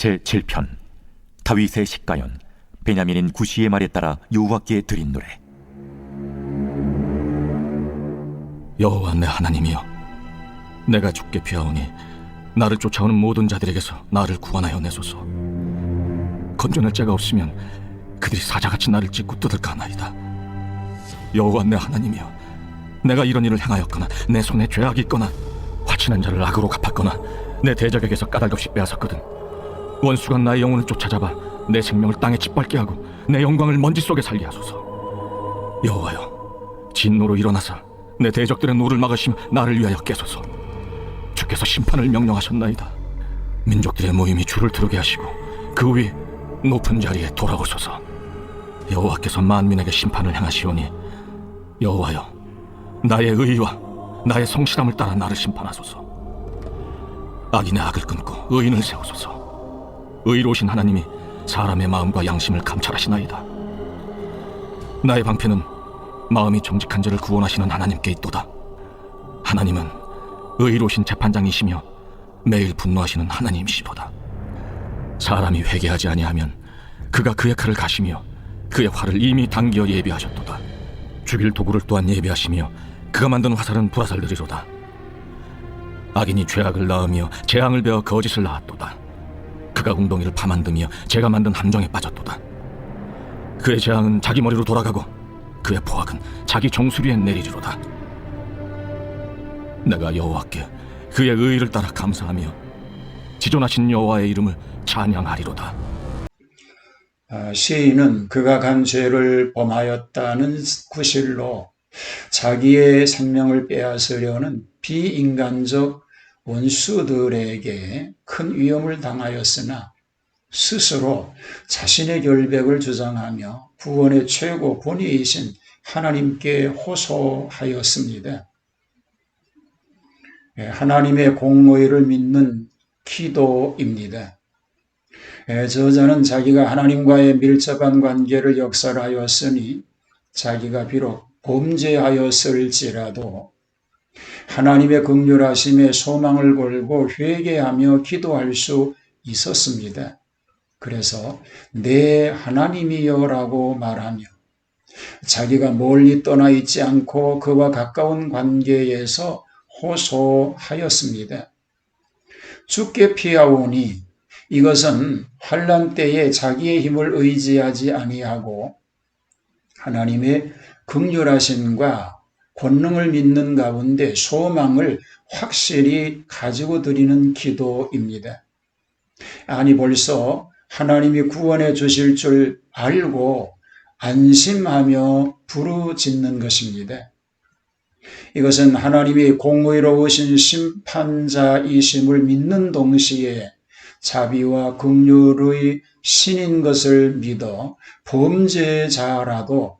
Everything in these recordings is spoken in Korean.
제7편 다윗의 식가연 베냐민인 구시의 말에 따라 여호와께 드린 노래. 여호와 내 하나님이여 내가 죽게 피하오니 나를 쫓아오는 모든 자들에게서 나를 구원하여 내소서. 건져낼 자가 없으면 그들이 사자같이 나를 찢고 뜯을까 하나이다. 여호와 내 하나님이여 내가 이런 일을 행하였거나 내 손에 죄악이 있거나 화친한 자를 악으로 갚았거나 내 대적에게서 까닭없이 빼앗았거든 원수가 나의 영혼을 쫓아잡아 내 생명을 땅에 짓밟게 하고 내 영광을 먼지 속에 살게 하소서. 여호와여 진노로 일어나사 내 대적들의 노를 막으심 나를 위하여 깨소서. 주께서 심판을 명령하셨나이다. 민족들의 모임이 주를 들게 하시고 그 위 높은 자리에 돌아오소서. 여호와께서 만민에게 심판을 행하시오니 여호와여 나의 의와 나의 성실함을 따라 나를 심판하소서. 악인의 악을 끊고 의인을 세우소서 의로우신 하나님이 사람의 마음과 양심을 감찰하시나이다 나의 방패는 마음이 정직한 자를 구원하시는 하나님께 있도다. 하나님은 의로우신 재판장이시며 매일 분노하시는 하나님이시도다. 사람이 회개하지 아니하면 그가 그의 칼을 가시며 그의 활을 이미 당겨 예비하셨도다. 죽일 도구를 또한 예비하시며 그가 만든 화살은 불화살들이로다. 악인이 죄악을 낳으며 재앙을 베어 거짓을 낳았도다. 그가 웅덩이를 파만드며 제가 만든 함정에 빠졌도다. 그의 재앙은 자기 머리로 돌아가고 그의 포악은 자기 정수리에 내리리로다. 내가 여호와께 그의 의를 따라 감사하며 지존하신 여호와의 이름을 찬양하리로다. 아, 시인은 그가 간 죄를 범하였다는 구실로 자기의 생명을 빼앗으려는 비인간적 원수들에게 큰 위험을 당하였으나 스스로 자신의 결백을 주장하며 구원의 최고 권위이신 하나님께 호소하였습니다. 예, 하나님의 공의를 믿는 기도입니다. 예, 저자는 자기가 하나님과의 밀접한 관계를 역설하였으니 자기가 비록 범죄하였을지라도 하나님의 극률하심에 소망을 걸고 회개하며 기도할 수 있었습니다. 그래서 내 하나님이여라고 말하며 자기가 멀리 떠나 있지 않고 그와 가까운 관계에서 호소하였습니다. 죽게 피하오니 이것은 환란 때에 자기의 힘을 의지하지 아니하고 하나님의 극률하심과 권능을 믿는 가운데 소망을 확실히 가지고 드리는 기도입니다. 아니 벌써 하나님이 구원해 주실 줄 알고 안심하며 부르짖는 것입니다. 이것은 하나님이 공의로우신 심판자이심을 믿는 동시에 자비와 긍휼의 신인 것을 믿어 범죄자라도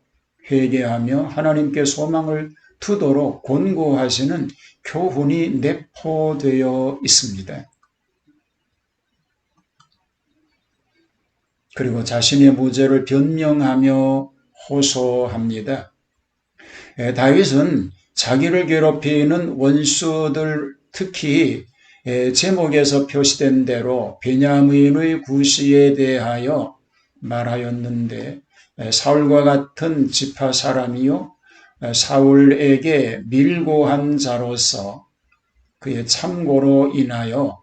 회개하며 하나님께 소망을 두도록 권고하시는 교훈이 내포되어 있습니다. 그리고 자신의 무죄를 변명하며 호소합니다. 예, 다윗은 자기를 괴롭히는 원수들 특히 예, 제목에서 표시된 대로 베냐민의 구시에 대하여 말하였는데 예, 사울과 같은 지파 사람이요 사울에게 밀고 한 자로서 그의 참고로 인하여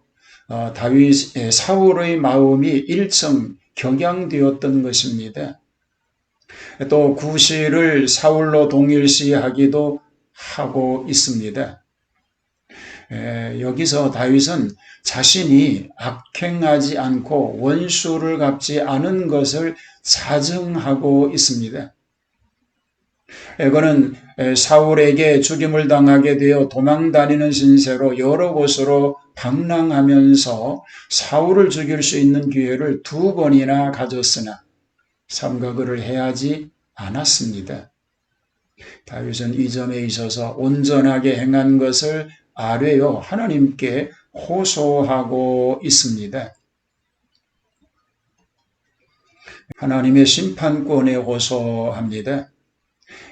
어, 다윗 사울의 마음이 일정 격양되었던 것입니다. 또 구시를 사울로 동일시하기도 하고 있습니다. 에, 여기서 다윗은 자신이 악행하지 않고 원수를 갚지 않은 것을 자정하고 있습니다. 그는 사울에게 죽임을 당하게 되어 도망 다니는 신세로 여러 곳으로 방랑하면서 사울을 죽일 수 있는 기회를 두 번이나 가졌으나 그를 해하지 않았습니다. 다윗은 이 점에 있어서 온전하게 행한 것을 아뢰어 하나님께 호소하고 있습니다. 하나님의 심판권에 호소합니다.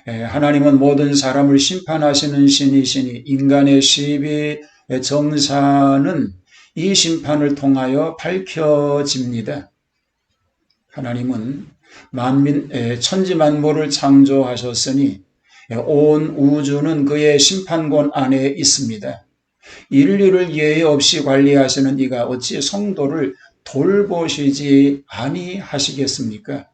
하나님은 모든 사람을 심판하시는 신이시니 인간의 시비 정사는 이 심판을 통하여 밝혀집니다. 하나님은 만민 에, 천지 만물을 창조하셨으니 온 우주는 그의 심판권 안에 있습니다. 인류를 예외 없이 관리하시는 이가 어찌 성도를 돌보시지 아니하시겠습니까?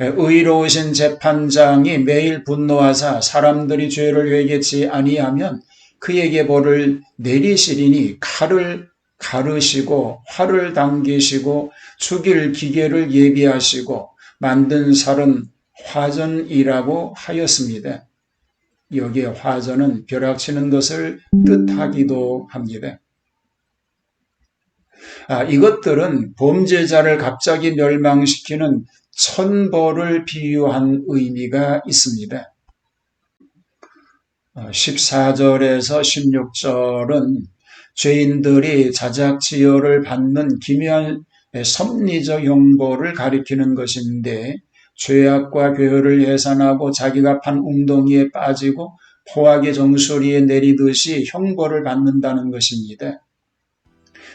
의로우신 재판장이 매일 분노하사 사람들이 죄를 회개치 아니하면 그에게 벌을 내리시리니 칼을 가르시고 활을 당기시고 죽일 기계를 예비하시고 만든 살은 화전이라고 하였습니다. 여기에 화전은 벼락치는 것을 뜻하기도 합니다. 아, 이것들은 범죄자를 갑자기 멸망시키는 천벌을 비유한 의미가 있습니다. 14절에서 16절은 죄인들이 자작지혈을 받는 기묘한 섭리적 형벌을 가리키는 것인데 죄악과 괴혈을 해산하고 자기가 판 웅덩이에 빠지고 포악의 정수리에 내리듯이 형벌을 받는다는 것입니다.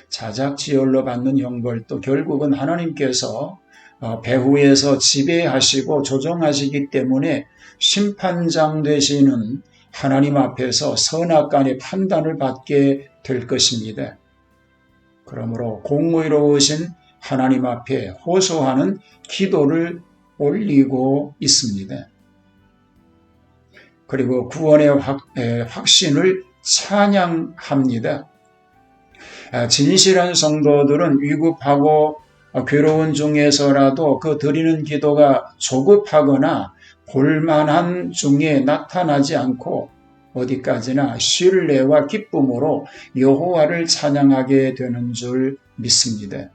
자작지혈로 받는 형벌도 결국은 하나님께서 어, 배후에서 지배하시고 조정하시기 때문에 심판장 되시는 하나님 앞에서 선악간의 판단을 받게 될 것입니다. 그러므로 공의로우신 하나님 앞에 호소하는 기도를 올리고 있습니다. 그리고 구원의 확, 에, 확신을 찬양합니다. 아, 진실한 성도들은 위급하고 괴로운 중에서라도 그 드리는 기도가 조급하거나 볼만한 중에 나타나지 않고 어디까지나 신뢰와 기쁨으로 여호와를 찬양하게 되는 줄 믿습니다.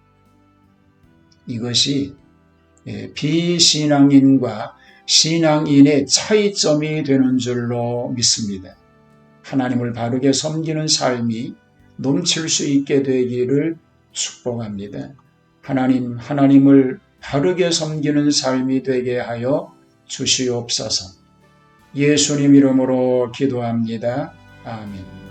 이것이 예, 비신앙인과 신앙인의 차이점이 되는 줄로 믿습니다. 하나님을 바르게 섬기는 삶이 넘칠 수 있게 되기를 축복합니다. 하나님, 하나님을 바르게 섬기는 삶이 되게 하여 주시옵소서. 예수님 이름으로 기도합니다. 아멘.